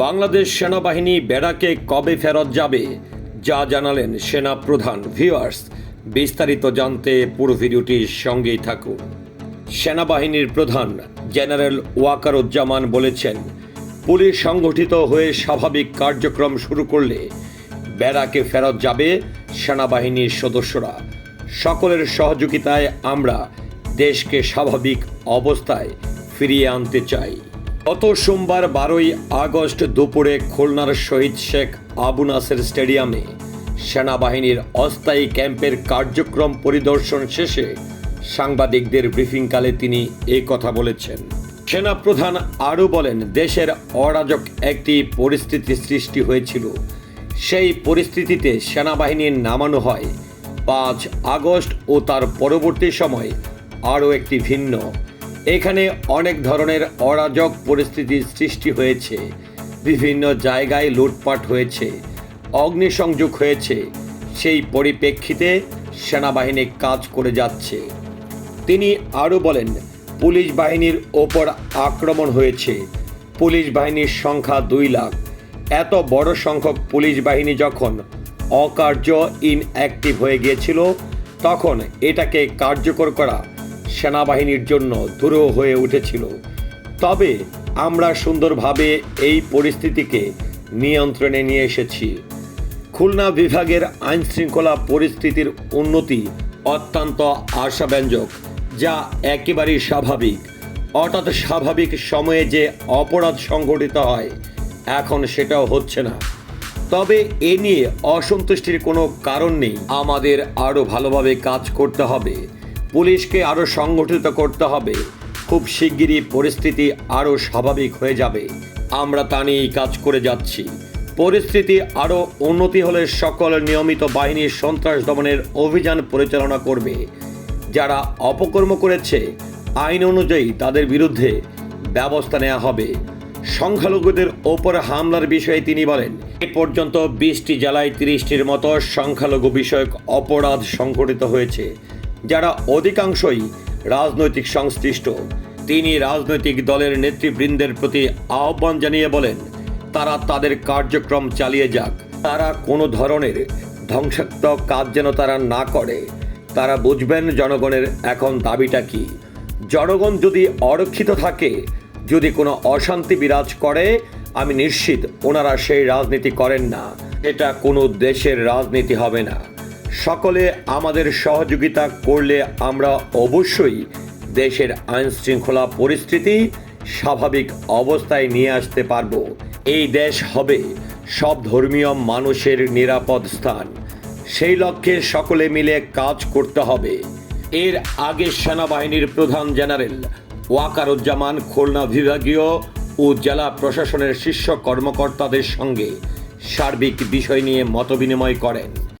বাংলাদেশ সেনাবাহিনী বেড়াকে কবে ফেরত যাবে, যা জানালেন সেনা প্রধান ভিউয়ার্স। বিস্তারিত জানতে পুরো ভিডিওটির সঙ্গেই থাকুন। সেনাবাহিনীর প্রধান জেনারেল ওয়াকারুজ্জামান বলেছেন, পুলিশ সংগঠিত হয়ে স্বাভাবিক কার্যক্রম শুরু করলে বেড়াকে ফেরত যাবে সেনাবাহিনীর সদস্যরা। সকলের সহযোগিতায় আমরা দেশকে স্বাভাবিক অবস্থায় ফিরিয়ে আনতে চাই। গত সোমবার বারোই আগস্ট দুপুরে খুলনার শহীদ শেখ আবু নাসের স্টেডিয়ামে সেনাবাহিনীর অস্থায়ী ক্যাম্পের কার্যক্রম পরিদর্শন শেষে সাংবাদিকদের ব্রিফিংকালে তিনি এ কথা বলেছেন। সেনাপ্রধান আরও বলেন, দেশের অরাজক একটি পরিস্থিতি সৃষ্টি হয়েছিল। সেই পরিস্থিতিতে সেনাবাহিনীর নামানো হয় পাঁচ আগস্ট ও তার পরবর্তী সময় আরও একটি ভিন্ন এখানে অনেক ধরনের অরাজক পরিস্থিতির সৃষ্টি হয়েছে। বিভিন্ন জায়গায় লুটপাট হয়েছে, অগ্নিসংযোগ হয়েছে, সেই পরিপ্রেক্ষিতে সেনাবাহিনী কাজ করে যাচ্ছে। তিনি আরও বলেন, পুলিশ বাহিনীর ওপর আক্রমণ হয়েছে। পুলিশ বাহিনীর সংখ্যা দুই লাখ। এত বড় সংখ্যক পুলিশ বাহিনী যখন অকার্য ইনঅ্যাক্টিভ হয়ে গিয়েছিল, তখন এটাকে কার্যকর করা সেনাবাহিনীর জন্য দূরও হয়ে উঠেছিল। তবে আমরা সুন্দরভাবে এই পরিস্থিতিকে নিয়ন্ত্রণে নিয়ে এসেছি। খুলনা বিভাগের আইন শৃঙ্খলা পরিস্থিতির উন্নতি অত্যন্ত আশাব্যঞ্জক, যা একেবারেই স্বাভাবিক। অর্থাৎ স্বাভাবিক সময়ে যে অপরাধ সংঘটিত হয়, এখন সেটাও হচ্ছে না। তবে এ নিয়ে অসন্তুষ্টির কোনো কারণ নেই। আমাদের আরও ভালোভাবে কাজ করতে হবে। পুলিশকে আরও সংগঠিত করতে হবে। খুব শিগগিরই পরিস্থিতি আরও স্বাভাবিক হয়ে যাবে। আমরা তা নিয়েই কাজ করে যাচ্ছি। পরিস্থিতি আরও উন্নতি হলে সকল নিয়মিত বাহিনীর সন্ত্রাস দমনের অভিযান পরিচালনা করবে। যারা অপকর্ম করেছে, আইন অনুযায়ী তাদের বিরুদ্ধে ব্যবস্থা নেওয়া হবে। সংখ্যালঘুদের ওপর হামলার বিষয়ে তিনি বলেন, এ পর্যন্ত বিশটি জেলায় তিরিশটির মতো সংখ্যালঘু বিষয়ক অপরাধ সংঘটিত হয়েছে। যারা অধিকাংশই রাজনৈতিক সংশ্লিষ্ট। তিনি রাজনৈতিক দলের নেতৃবৃন্দের প্রতি আহ্বান জানিয়ে বলেন, তারা তাদের কার্যক্রম চালিয়ে যাক। তারা কোনো ধরনের ধ্বংসাত্মক কাজ যেন তারা না করে। তারা বুঝবেন জনগণের এখন দাবিটা কি। জনগণ যদি অরক্ষিত থাকে, যদি কোনো অশান্তি বিরাজ করে, আমি নিশ্চিত ওনারা সেই রাজনীতি করেন না। এটা কোনো দেশের রাজনীতি হবে না। সকলে আমাদের সহযোগিতা করলে আমরা অবশ্যই দেশের আইন শৃঙ্খলা পরিস্থিতি স্বাভাবিক অবস্থায় নিয়ে আসতে পারব। এই দেশ হবে সব ধর্মীয় মানুষের নিরাপদ স্থান। সেই লক্ষ্যে সকলে মিলে কাজ করতে হবে। এর আগে সেনাবাহিনীর প্রধান জেনারেল ওয়াকারুজ্জামান খুলনা বিভাগীয় ও জেলা প্রশাসনের শীর্ষ কর্মকর্তাদের সঙ্গে সার্বিক বিষয় নিয়ে মতবিনিময় করেন।